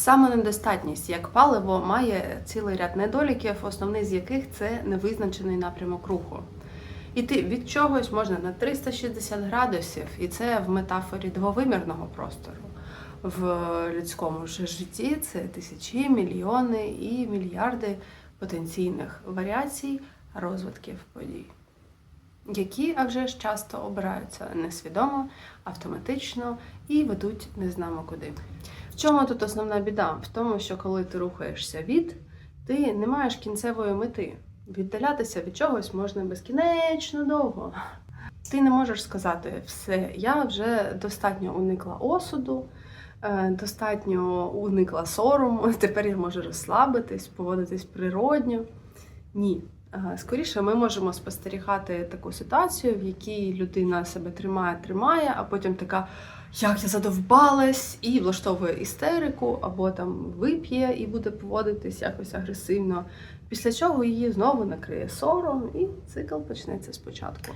Самонедостатність як паливо має цілий ряд недоліків, основний з яких це невизначений напрямок руху. Іти від чогось можна на 360 градусів, і це в метафорі двовимірного простору. В людському ж житті це тисячі, мільйони і мільярди потенційних варіацій розвитків подій, які, а вже ж часто обираються несвідомо, автоматично і ведуть не знамо куди. Чому тут основна біда? В тому, що коли ти рухаєшся від, ти не маєш кінцевої мети. Віддалятися від чогось можна безкінечно довго. Ти не можеш сказати все, я вже достатньо уникла осуду, е, достатньо уникла сорому, тепер я можу розслабитись, поводитись природньо. Ні. Е, Скоріше ми можемо спостерігати таку ситуацію, в якій людина себе тримає, тримає, а потім така, як я задовбалась, і влаштовує істерику, або там вип'є і буде поводитись якось агресивно. Після чого її знову накриє сором, і цикл почнеться спочатку.